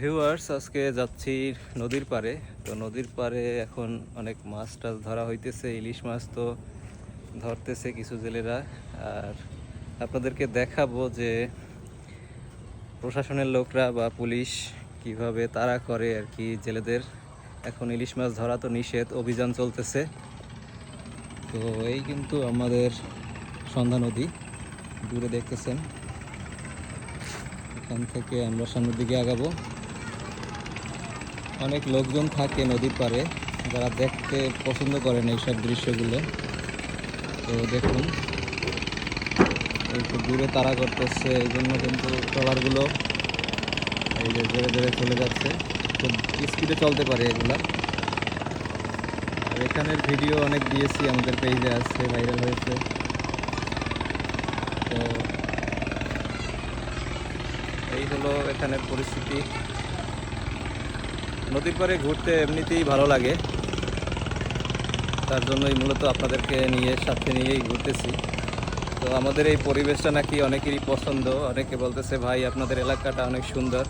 Viewers আজকে যাচ্ছি নদীর পারে তো নদীর পাড়ে এখন অনেক মাছ টাছ ধরা হইতেছে, ইলিশ মাছ তো ধরতেছে কিছু জেলেরা। আর আপনাদেরকে দেখাবো যে প্রশাসনের লোকরা বা পুলিশ কীভাবে তারা করে আর কি জেলেদের। এখন ইলিশ মাছ ধরা তো নিষেধ, অভিযান চলতেছে। তো এই কিন্তু আমাদের সন্ধ্যা নদী, দূরে দেখতেছেন। এখান থেকে আমরা সামনের দিকে আগাবো। অনেক লোকজন থাকে নদীর পাড়ে, যারা দেখতে পছন্দ করেন এইসব দৃশ্যগুলো। তো দেখুন, একটু দূরে তারা করতেছে এই জন্য কিন্তু ট্রলারগুলো এই যে ধীরে ধীরে চলে যাচ্ছে। খুব স্পিডে চলতে পারে এগুলা। এখানের ভিডিও অনেক দিয়েছি, আমাদের পেজে আছে ভাইরাল হয়েছে। তো এই হলো এখানের পরিস্থিতি। নদীর পাড়ে ঘুরতে এমনিতেই ভালো লাগে। তার জন্যই মূলত আপনাদেরকে নিয়ে, সাথে নিয়েই ঘুরতেছি। তো আমাদের এই পরিবেশটা নাকি অনেকেরই পছন্দ। অনেকে বলতেছে, ভাই, আপনাদের এলাকাটা অনেক সুন্দর।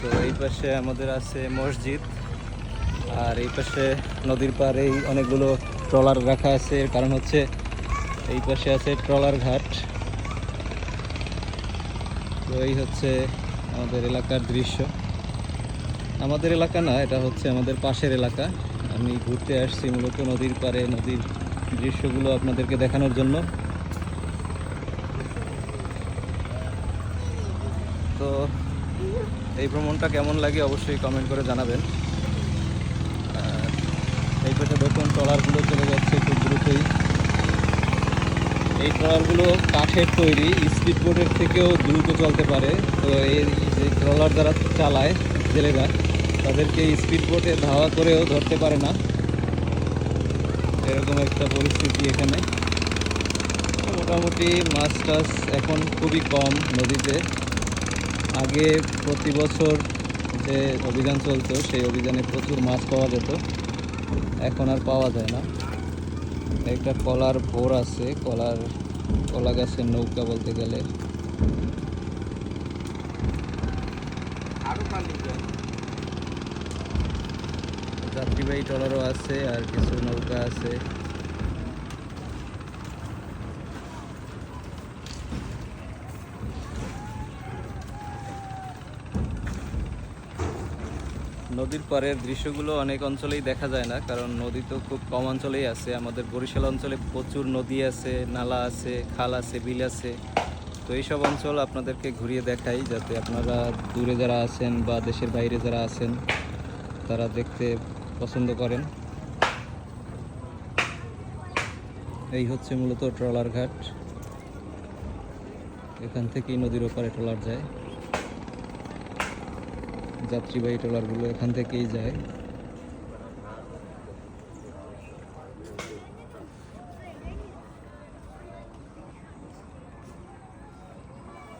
তো এই পাশে আমাদের আছে মসজিদ। আর এই পাশে নদীর পাড়েই অনেকগুলো ট্রলার রাখা আছে। এর কারণ হচ্ছে, এই পাশে আছে ট্রলার ঘাট। তো এই হচ্ছে আমাদের এলাকার দৃশ্য। আমাদের এলাকা না, এটা হচ্ছে আমাদের পাশের এলাকা। আমি ঘুরতে আসছি মূলত নদীর পাড়ে, নদীর দৃশ্যগুলো আপনাদেরকে দেখানোর জন্য। তো এই ভ্রমণটা কেমন লাগে অবশ্যই কমেন্ট করে জানাবেন। এই পাশে দেখুন, ট্রলারগুলো চলে যাচ্ছে খুব দ্রুতই। এই ট্রলারগুলো কাঠের তৈরি স্পিড বোটের থেকেও দ্রুত চলতে পারে। তো এই যে ট্রলার যারা চালায়, জেলেরা তাদেরকে স্পিড বোটে ধাওয়া করেও ধরতে পারে না। এরকম একটা পরিস্থিতি এখানে। মোটামুটি মাছ টাছ এখন খুবই কম নদীতে। আগে প্রতি বছর যে অভিযান চলতো, সেই অভিযানে প্রচুর মাছ পাওয়া যেত। এখন আর পাওয়া যায় না। একটা কলার ভোর আছে, কলার, কলা গাছের নৌকা বলতে গেলে। যাত্রীবাহী ট্রলারও আছে আর কিছু নৌকা আছে। নদীর পাড়ের দৃশ্যগুলো অনেক অঞ্চলেই দেখা যায় না, কারণ নদী তো খুব কম অঞ্চলেই আছে। আমাদের বরিশাল অঞ্চলে প্রচুর নদী আছে, নালা আছে, খাল আছে, বিল আছে। তো এইসব অঞ্চল আপনাদেরকে ঘুরিয়ে দেখাই, যাতে আপনারা দূরে যারা আছেন বা দেশের বাইরে যারা আছেন, তারা দেখতে পছন্দ করেন। এই হচ্ছে মূলত ট্রলার ঘাট। এখান থেকেই নদীর ওপারে ট্রলার যায়। যাত্রীবাহী ট্রলারগুলো এখান থেকেই যায়।